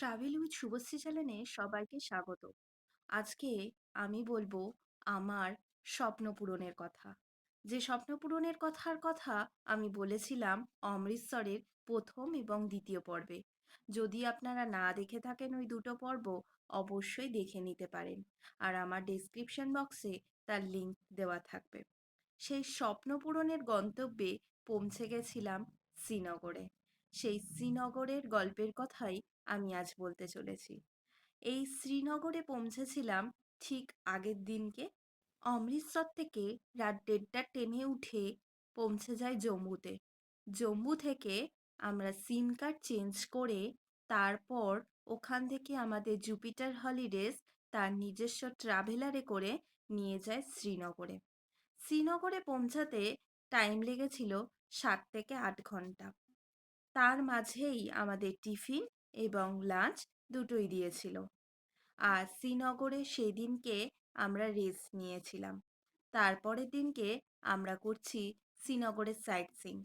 Travel with Subhashree চ্যানেলে সবাইকে স্বাগত। আজকে আমি বলব আমার স্বপ্ন পূরণের কথা। যে স্বপ্ন পূরণের কথার কথা আমি বলেছিলাম অমৃতসরের প্রথম এবং দ্বিতীয় পর্বে। যদি আপনারা না দেখে থাকেন ওই দুটো পর্ব, অবশ্যই দেখে নিতে পারেন। আর আমার ডেসক্রিপশন বক্সে তার লিংক দেওয়া থাকবে। সেই স্বপ্ন পূরণের গন্তব্যে পৌঁছে গেছিলাম শ্রীনগরে। সেই শ্রীনগরের গল্পের কথাই আমি আজ বলতে চলেছি। এই শ্রীনগরে পৌঁছেছিলাম ঠিক আগের দিনকে। অমৃতসর থেকে রাত দেড়টা ট্রেনে উঠে পৌঁছে যাই জম্মুতে। জম্মু থেকে আমরা সিম কার্ড চেঞ্জ করে তারপর ওখান থেকে আমাদের জুপিটার হলিডেজ তার নিজস্ব ট্রাভেলারে করে নিয়ে যায় শ্রীনগরে। শ্রীনগরে পৌঁছাতে টাইম লেগেছিল সাত থেকে আট ঘণ্টা। তার মাঝেই আমাদের টিফিন এবং লাঞ্চ দুটোই দিয়েছিল। আর শ্রীনগরে সেদিনকে আমরা রেস্ট নিয়েছিলাম। তারপরের দিনকে আমরা করছি শ্রীনগরের সাইট সিন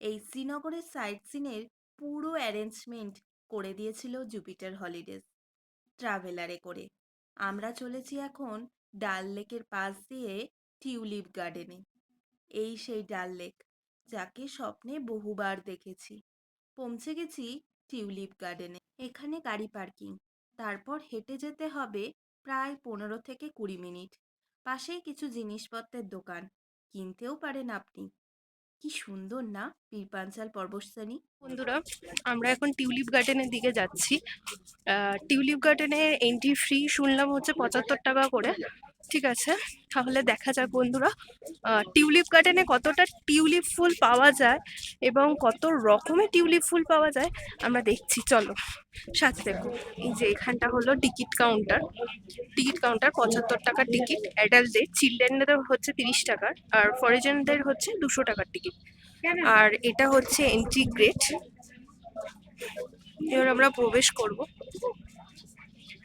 এই শ্রীনগরের সাইট সিনের পুরো অ্যারেঞ্জমেন্ট করে দিয়েছিল জুপিটার হলিডেজ ট্রাভেলারে করে। আমরা চলেছি এখন ডাল লেকের পাশ দিয়ে টিউলিপ গার্ডেনে। এই সেই ডাল লেক, যাকে স্বপ্নে বহুবার দেখেছি। পৌঁছে গেছি টিউলিপ গার্ডেনে। এখানে গাড়ি পার্কিং। তারপর হেঁটে যেতে হবে প্রায় পনেরো থেকে কুড়ি মিনিট। পাশেই কিছু জিনিসপত্রের দোকান। কিনতেও পারেন আপনি। কি সুন্দর না, পীরপাঞ্চাল পর্বতশ্রেণী বন্ধুরা, আমরা এখন টিউলিপ গার্ডেনের দিকে যাচ্ছি। টিউলিপ গার্ডেনের এন্ট্রি ফ্রি শুনলাম হচ্ছে পঁচাত্তর টাকা করে। ঠিক আছে? তাহলে দেখা যাক বন্ধুরা। টিউলিপ গার্ডেনে কতটা টিউলিপ ফুল পাওয়া যায় এবং কত রকমের টিউলিপ ফুল পাওয়া যায় আমরা দেখছি। চলো সাথে দেখো। এই যে এখানটা হলো টিকিট কাউন্টার। টিকিট কাউন্টার পঁচাত্তর টাকার টিকিট। অ্যাডাল্টদের চিলড্রেনদের হচ্ছে তিরিশ টাকার আর ফরিজনদের হচ্ছে দুশো টাকার টিকিট। আর এটা হচ্ছে এন্ট্রি গেট এবার আমরা প্রবেশ করব।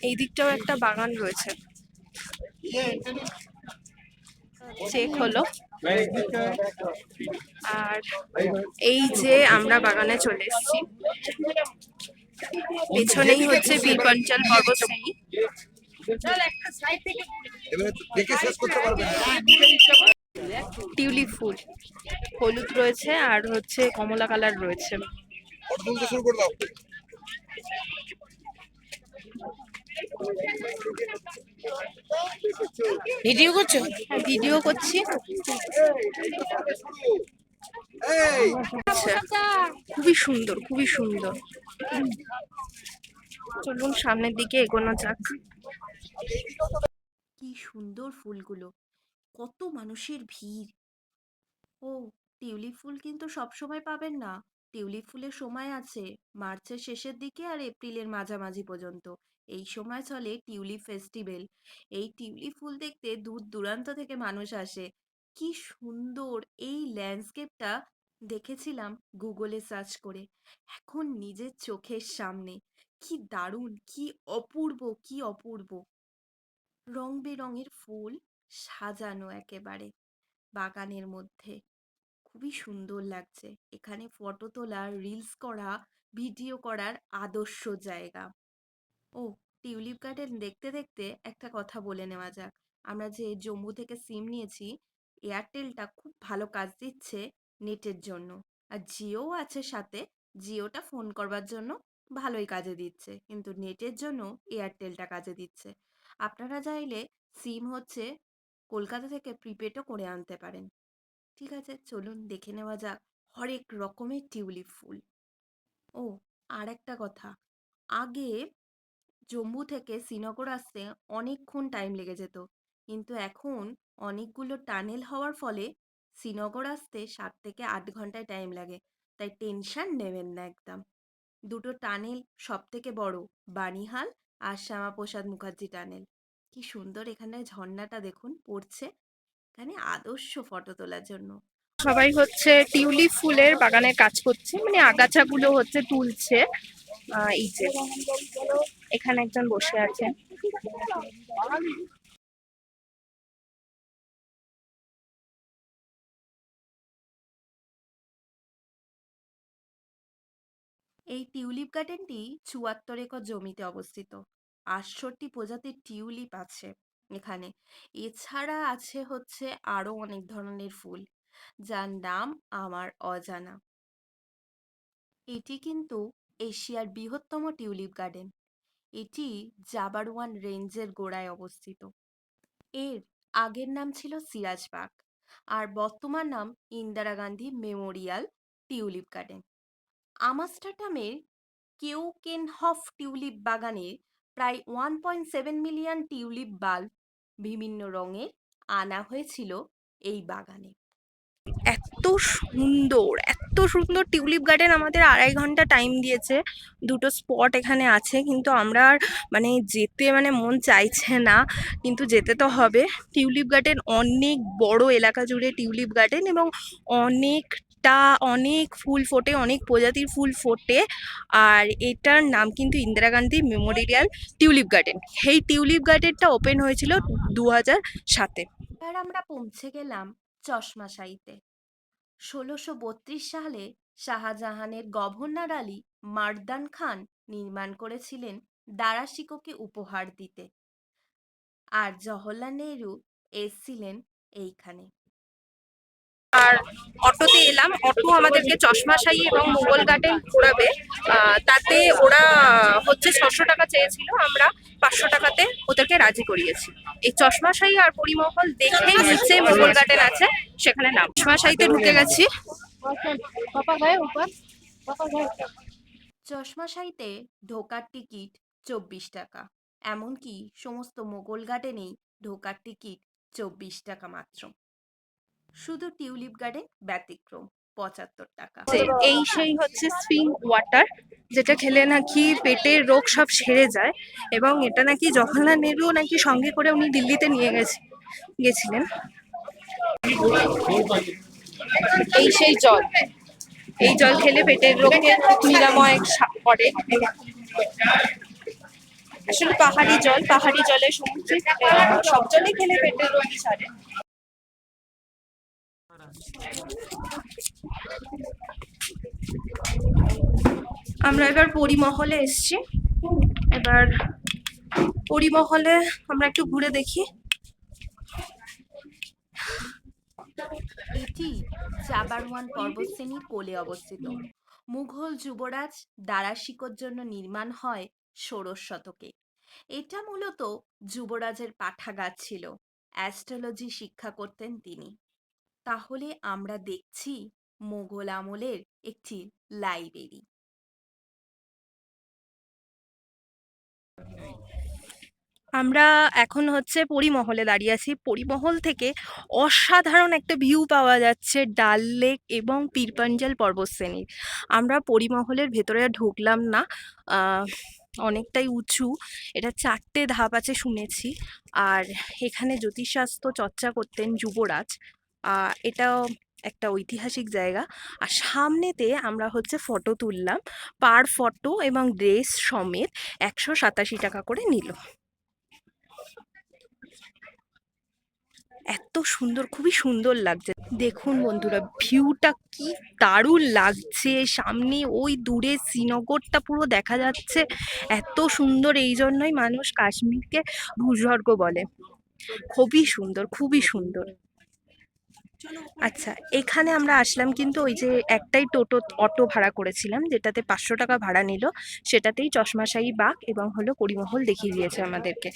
এই দিকটাও একটা বাগান রয়েছে। চেক হলো। আর এই যে আমরা বাগানে চলে এসেছি। পেছনেই হচ্ছে বীরপঞ্চাল পর্বতশ্রেণী এবারে দেখে শেষ করতে পারবে না টিউলিপ ফুল। হলুদ রয়েছে আর হচ্ছে কমলা কালার রয়েছে। শুরু ভিডিও করছ? ভিডিও করছি। আচ্ছা খুবই সুন্দর খুবই সুন্দর। চলুন সামনের দিকে এগোনো যাক। কি সুন্দর ফুলগুলো। কত মানুষের ভিড়। ও টিউলিপ ফুল কিন্তু সবসময় পাবেন না। টিউলিপ ফুলের সময় আছে মার্চের শেষের দিকে আর এপ্রিলের মাঝামাঝি পর্যন্ত। এই সময় চলে টিউলিপ ফেস্টিভ্যাল। এই টিউলিপ ফুল দেখতে দূর দূরান্ত থেকে মানুষ আসে। কি সুন্দর এই ল্যান্ডস্কেপটা দেখেছিলাম গুগলে সার্চ করে। এখন নিজের চোখের সামনে। কি দারুণ, কি অপূর্ব কি অপূর্ব। রং বেরঙের ফুল সাজানো একেবারে বাগানের মধ্যে। খুবই সুন্দর লাগছে। এখানে ফটো তোলা রিলস করা, ভিডিও করার আদর্শ জায়গা। ও টিউলিপ গার্ডেন দেখতে দেখতে একটা কথা বলে নেওয়া যাক। আমরা যে জম্মু থেকে সিম নিয়েছি, এয়ারটেলটা খুব ভালো কাজ দিচ্ছে নেটের জন্য। আর জিও আছে সাথে, জিওটা ফোন করবার জন্য ভালোই কাজে দিচ্ছে। কিন্তু নেটের জন্য এয়ারটেলটা কাজে দিচ্ছে। আপনারা চাইলে সিম হচ্ছে কলকাতা থেকে প্রিপেডও করে আনতে পারেন। ঠিক আছে, চলুন দেখে নেওয়া যাক হরেক রকমের টিউলিপ ফুল। ও আর একটা কথা। আগে জম্মু থেকে শ্রীনগর আসতে অনেকক্ষণ টাইম লেগে যেত। কিন্তু এখন অনেকগুলো টানেল হওয়ার ফলে শ্রীনগর আসতে সাত থেকে আট ঘন্টায় টাইম লাগে। তাই টেনশন নেবেন না একদম। দুটো টানেল সব থেকে বড়, বানিহাল আর শ্যামাপ্রসাদ মুখার্জি টানেল কি সুন্দর এখানে ঝর্ণাটা দেখুন, পড়ছে। এখানে আদর্শ ফটো তোলার জন্য। সবাই হচ্ছে টিউলিপ ফুলের বাগানে কাজ করছে মানে আগাছাগুলো হচ্ছে তুলছে। এই যে, এখানে একজন বসে আছে। এই টিউলিপ গার্ডেনটি চুয়াত্তর একর জমিতে অবস্থিত। আটষট্টি প্রজাতির টিউলিপ আছে এখানে। এছাড়া আছে হচ্ছে আরও অনেক ধরনের ফুল। যার নাম আমার অজানা। এটি কিন্তু এশিয়ার বৃহত্তম টিউলিপ গার্ডেন। এটি জাবারওয়ান রেঞ্জের গোড়ায় অবস্থিত। এর আগের নাম ছিল সিরাজবাগ আর বর্তমান নাম Indira Gandhi memorial tulip garden. আমাস্টারডামের Keukenhof tulip বাগানে প্রায় one point seven million tulip bulb বিভিন্ন রঙের আনা হয়েছিল এই বাগানে। এত সুন্দর এত সুন্দর টিউলিপ গার্ডেন আমাদের আড়াই ঘণ্টা টাইম দিয়েছে। দুটো স্পট এখানে আছে, কিন্তু আমরা আর মানে যেতে মানে মন চাইছে না, কিন্তু যেতে তো হবে। টিউলিপ গার্ডেন অনেক বড় এলাকা জুড়ে টিউলিপ গার্ডেন এবং অনেকটা, অনেক ফুল ফোটে, অনেক প্রজাতির ফুল ফোটে। আর এটার নাম কিন্তু Indira Gandhi memorial tulip garden. এই টিউলিপ গার্ডেনটা ওপেন হয়েছিল দু হাজার সাতে। এবার আমরা পৌঁছে গেলাম চশমাশাহিতে ষোলোশো বত্রিশ সালে শাহজাহানের গভর্নর আলী মারদান খান নির্মাণ করেছিলেন দারাশিকোকে উপহার দিতে। আর জওহরলাল নেহরু এসছিলেন এইখানে। আর অটোতে এলাম। অটো আমাদেরকে চশমাশাহী এবং মোগল গার্ডেন ঘোরাবে। তাতে ওরা হচ্ছে ছশো টাকা চেয়েছিল। আমরা পাঁচশো টাকাতে ওদেরকে রাজি করিয়েছি। এই চশমাশাহী আর পরিমহল দেখেই নিচে মোগল গার্ডেন আছে, সেখানে নাম। চশমাশাহীতে ঢুকে গেছি। চশমাশাহিতে ঢোকার টিকিট চব্বিশ টাকা। এমনকি সমস্ত মোগল গার্ডেনেই ঢোকার টিকিট চব্বিশ টাকা মাত্র। শুধু টিউলিপ গার্ডেন ব্যতিক্রম পঁচাত্তর টাকা। এই সেই হচ্ছে স্প্রিং ওয়াটার যেটা খেলে নাকি পেটের রোগ সব সেরে যায় এবং এটা নাকি জওহরলাল নেহরু নাকি সঙ্গে করে উনি দিল্লিতে নিয়ে গেছে গেছিলেন। এই সেই জল। এই জল খেলে পেটের রোগকে নিরাময় করে। আসলে পাহাড়ি জল পাহাড়ি জলে সমুদ্রে সব জলে খেলে পেটের রোগই সারে। আমরা এবার পরিমহলে এসেছি। এবার পরিমহলে আমরা একটু ঘুরে দেখি। এটি চাবারওয়ান পর্বতশ্রেণীর কোলে অবস্থিত। মুঘল যুবরাজ দারাশিকোর জন্য নির্মাণ হয় ষোড়শ শতকে। এটা মূলত যুবরাজের পাঠাগার ছিল। অ্যাস্ট্রোলজি শিক্ষা করতেন তিনি। তাহলে আমরা দেখছি মোগল আমলের একটি লাইব্রেরি। আমরা এখন হচ্ছে পরিমহলে দাঁড়িয়ে আছি। পরিমহল থেকে অসাধারণ একটা ভিউ পাওয়া যাচ্ছে ডাল লেক এবং পীরপাঞ্জাল পর্বতশ্রেণীর। আমরা পরিমহলের ভেতরে ঢুকলাম না। অনেকটাই উঁচু। এটা চারটে ধাপ আছে শুনেছি। আর এখানে জ্যোতিষশাস্ত্র চর্চা করতেন যুবরাজ। এটাও একটা ঐতিহাসিক জায়গা। আর সামনেতে আমরা হচ্ছে ফটো তুললাম। পার ফটো এবং ড্রেস সমেত একশো সাতাশি টাকা করে নিল। এত সুন্দর, খুবই সুন্দর লাগছে। দেখুন বন্ধুরা, ভিউটা কি দারুণ লাগছে। সামনে ওই দূরে শ্রীনগরটা পুরো দেখা যাচ্ছে। এত সুন্দর, এই জন্যই মানুষ কাশ্মীরকে ভূস্বর্গ বলে। খুবই সুন্দর খুবই সুন্দর। আচ্ছা এখানে আমরা আসলাম কিন্তু ওই যে একটাই টোটো অটো ভাড়া করেছিলাম, যেটাতে পাঁচশো টাকা ভাড়া নিল। সেটাতেই চশমাশাহী বাঘ এবং হলো পরিমহল দেখিয়ে দিয়েছে আমাদেরকে।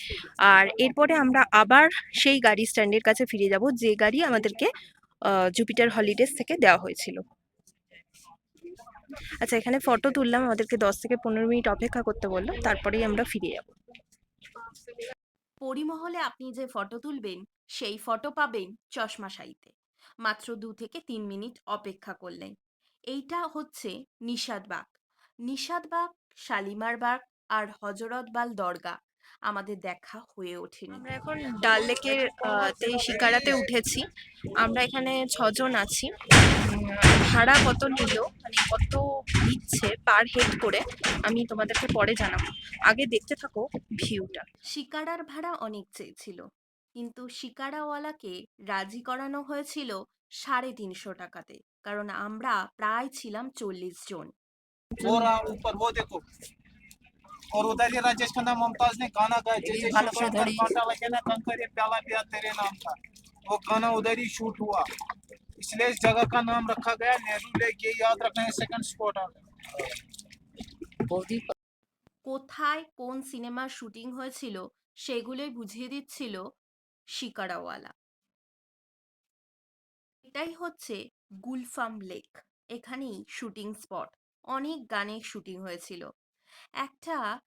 আর এরপরে আমরা আবার সেই গাড়ি স্ট্যান্ডের কাছে ফিরে যাব, যে গাড়ি আমাদেরকে জুপিটার হলিডেজ থেকে দেওয়া হয়েছিল। আচ্ছা এখানে ফটো তুললাম, আমাদেরকে দশ থেকে পনেরো মিনিট অপেক্ষা করতে বলল, তারপরেই আমরা ফিরে যাব। পরিমহলে আপনি যে ফটো তুলবেন, সেই ফটো পাবেন চশমাশাহিতে মাত্র দু থেকে তিন মিনিট অপেক্ষা করলেন। এইটা হচ্ছে নিষাদবাগ নিষাদবাগ শালিমার বাগ আর হজরতবাল দরগা আমাদের দেখা হয়ে ওঠেনি। আমরা এখন ডাল লেকের তে শিকারাতে উঠেছি। আমরা এখানে ছজন আছি। ভাড়া কত নিল? মানে কত নিচ্ছে পার হেড করে? আমি তোমাদেরকে পরে জানাব। আগে দেখতে থাকো ভিউটা। শিকারার ভাড়া অনেক চেয়েছিল। কিন্তু শিকারাওয়ালাকে রাজি করানো হয়েছিল সাড়ে তিনশো টাকাতে কারণ আমরা প্রায় ছিলাম চল্লিশ জন वो रहा ऊपर वो देखो और उधर ही राजेश खन्ना मुमताज ने गाना गाया जैसे ভালো शिव করে शंकर ধরি। कांटा लगे ना कंकर ये प्याला पिया तेरे नाम का वो गाना उधर ही शूट हुआ इसलिए इस जगह का नाम रखा गया नेहरू लेक ये याद रखना है सेकंड स्पॉट आ বৌদি কোথায় কোন সিনেমার শুটিং হয়েছিল সেগুলোই বুঝিয়ে দিচ্ছিল শিকারাওয়ালা। এটাই হচ্ছে গুলফাম লেক। এখানেই শুটিং স্পট। অনেক গানের শুটিং হয়েছিল। একটা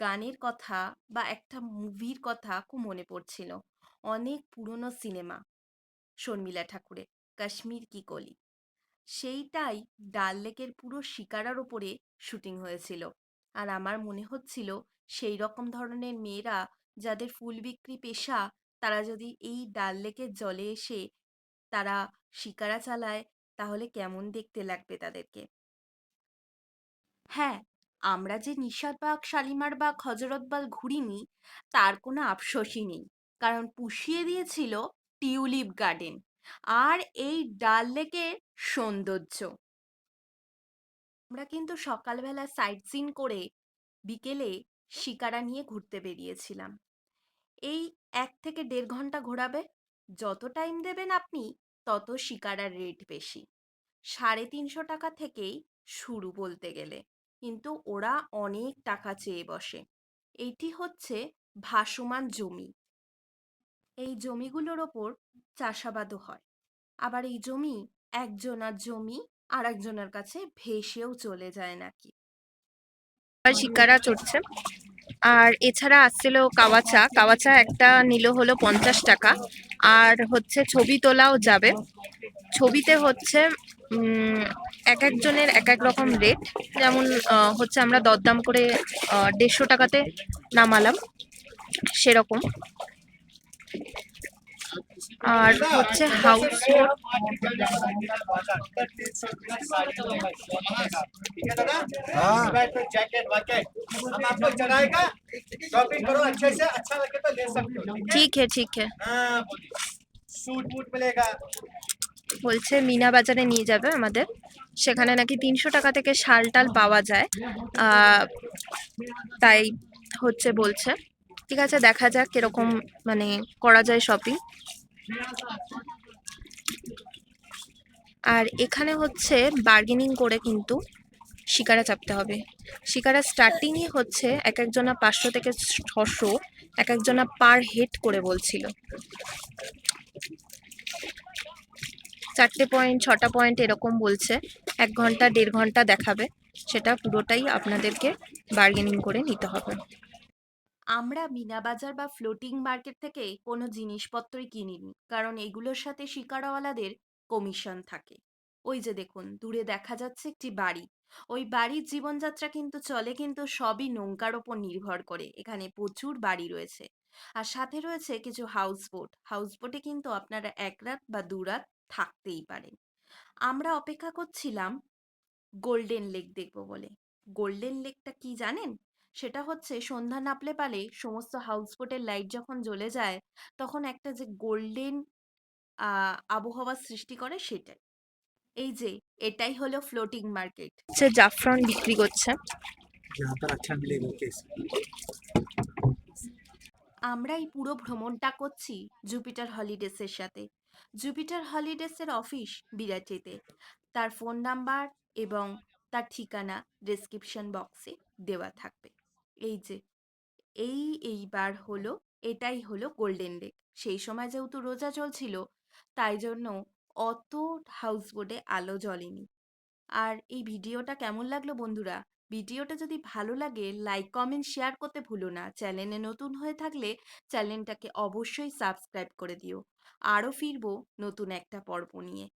গানের কথা বা একটা মুভির কথা খুব মনে পড়ছিল। অনেক পুরনো সিনেমা শর্মিলা ঠাকুরের, কাশ্মীর কি কলি। সেইটাই ডাল লেকের পুরো শিকারার ওপরে শুটিং হয়েছিল। আর আমার মনে হচ্ছিল সেই রকম ধরনের মেয়েরা যাদের ফুল বিক্রি পেশা তারা যদি এই ডাল লেকের জলে এসে তারা শিকারা চালায়, তাহলে কেমন দেখতে লাগবে তাদেরকে? হ্যাঁ আমরা যে নিশারবাগ শালিমারবাগ হজরতবাল ঘুরিনি, তার কোনো আফসোসই নেই। কারণ পুষিয়ে দিয়েছিল টিউলিপ গার্ডেন। আর এই ডাল লেকের সৌন্দর্য। আমরা কিন্তু সকালবেলা সাইট সিন করে বিকেলে শিকারা নিয়ে ঘুরতে বেরিয়েছিলাম। এই এক থেকে দেড় ঘণ্টা ঘোরাবে। যত টাইম দেবেন আপনি, তত শিকারার রেট বেশি। সাড়ে তিনশো টাকা থেকেই শুরু বলতে গেলে। কিন্তু ওরা অনেক টাকা চেয়ে বসে। এইটি হচ্ছে ভাসমান জমি। এই জমিগুলোর ওপর চাষাবাদও হয়। আবার এই জমি একজনার জমি আর একজনের কাছে ভেসেও চলে যায় নাকি। শিকারা চড়ছে। আর এছাড়া আসছিল কাওয়াচা। কাওয়াচা একটা নিল হলো পঞ্চাশ টাকা। আর হচ্ছে ছবি তোলাও যাবে। ছবিতে হচ্ছে এক একজনের এক এক রকম রেট যেমন হচ্ছে আমরা দরদাম করে দেড়শো টাকাতে নামালাম। সেরকম। আর হচ্ছে হ্যাঁ। হাউস ঠিক হে ঠিক হে। বলছে মিনা বাজারে নিয়ে যাবে আমাদের। সেখানে নাকি তিনশো টাকা থেকে শাল টাল পাওয়া যায়। তাই হচ্ছে বলছে। ঠিক আছে দেখা যাক কীরকম মানে করা যায় শপিং আর এখানে হচ্ছে বার্গেনিং করে কিন্তু শিকারা চাপতে হবে। শিকারা স্টার্টিংই হচ্ছে এক একজনা পাঁচশো থেকে ছশো এক একজনা পার হেড করে বলছিল। চারটে পয়েন্ট ছটা পয়েন্ট এরকম বলছে। এক ঘণ্টা, দেড় ঘণ্টা দেখাবে। সেটা পুরোটাই আপনাদেরকে বার্গেনিং করে নিতে হবে। আমরা মিনা বাজার বা ফ্লোটিং মার্কেট থেকে কোনো জিনিসপত্রই কিনিনি, কারণ এগুলোর সাথে শিকারওয়ালাদের কমিশন থাকে। ওই যে দেখুন, দূরে দেখা যাচ্ছে একটি বাড়ি। ওই বাড়ির জীবনযাত্রা কিন্তু চলে কিন্তু সবই নৌকার ওপর নির্ভর করে, এখানে প্রচুর বাড়ি রয়েছে। আর সাথে রয়েছে কিছু হাউস বোট হাউস বোটে কিন্তু আপনারা এক রাত বা দু রাত থাকতেই পারেন। আমরা অপেক্ষা করছিলাম গোল্ডেন লেক দেখব বলে। গোল্ডেন লেকটা কি জানেন? সেটা হচ্ছে সন্ধ্যা নাপলে পালে সমস্ত হাউসবোটের লাইট যখন জ্বলে যায় তখন একটা যে গোল্ডেন আবহাওয়ার সৃষ্টি করে সেটাই। এই যে এটাই হলো ফ্লোটিং মার্কেট সে জাফরান বিক্রি করছে। আমরা এই পুরো ভ্রমণটা করছি জুপিটার হলিডেসের সাথে। জুপিটার হলিডেসের অফিস বিরাটিতে। তার ফোন নাম্বার এবং তার ঠিকানা ডেসক্রিপশন বক্সে দেওয়া থাকবে। এই যে, এই এইবার হলো, এটাই হলো গোল্ডেন লেক সেই সময় যেহেতু রোজা চলছিল, তাই জন্য অত হাউসবোটে আলো জ্বলেনি। আর এই ভিডিওটা কেমন লাগল বন্ধুরা? ভিডিওটা যদি ভালো লাগে লাইক কমেন্ট শেয়ার করতে ভুলো না। চ্যানেলে নতুন হয়ে থাকলে চ্যানেলটাকে অবশ্যই সাবস্ক্রাইব করে দিও। আরও ফিরবো নতুন একটা পর্ব নিয়ে।